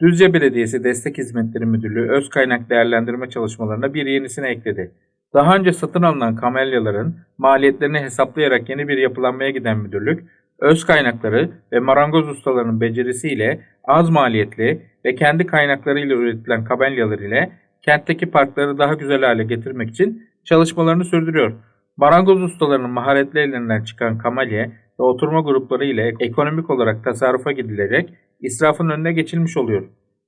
Düzce Belediyesi Destek Hizmetleri Müdürlüğü öz kaynak değerlendirme çalışmalarına bir yenisini ekledi. Daha önce satın alınan kamelyaların maliyetlerini hesaplayarak yeni bir yapılanmaya giden müdürlük, öz kaynakları ve marangoz ustalarının becerisiyle az maliyetli ve kendi kaynaklarıyla üretilen kamelyalar ile kentteki parkları daha güzel hale getirmek için çalışmalarını sürdürüyor. Marangoz ustalarının maharetli ellerinden çıkan kamelya ve oturma grupları ile ekonomik olarak tasarrufa gidilerek israfın önüne geçilmiş oluyor.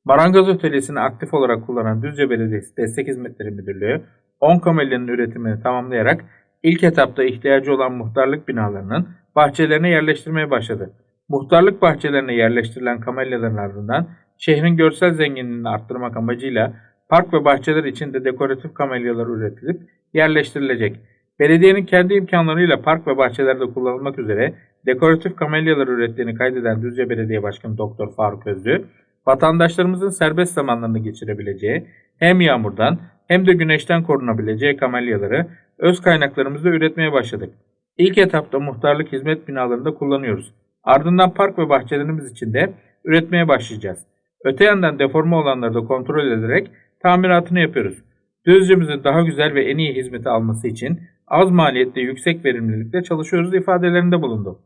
Marangoz atölyesini aktif olarak kullanan Düzce Belediyesi Destek Hizmetleri Müdürlüğü 10 kamelyanın üretimini tamamlayarak ilk etapta ihtiyacı olan muhtarlık binalarının bahçelerine yerleştirmeye başladı. Muhtarlık bahçelerine yerleştirilen kamelyaların ardından şehrin görsel zenginliğini arttırmak amacıyla park ve bahçeler için de dekoratif kamelyalar üretilip yerleştirilecek. Belediyenin kendi imkanlarıyla park ve bahçelerde kullanılmak üzere dekoratif kamelyalar ürettiğini kaydeden Düzce Belediye Başkanı Doktor Faruk Özlü, vatandaşlarımızın serbest zamanlarını geçirebileceği, hem yağmurdan hem de güneşten korunabileceği kamelyaları öz kaynaklarımızda üretmeye başladık. İlk etapta muhtarlık hizmet binalarında kullanıyoruz. Ardından park ve bahçelerimiz için de üretmeye başlayacağız. Öte yandan deforme olanları da kontrol ederek tamiratını yapıyoruz. Düzce'mizin daha güzel ve en iyi hizmeti alması için az maliyette yüksek verimlilikle çalışıyoruz ifadelerinde bulundu.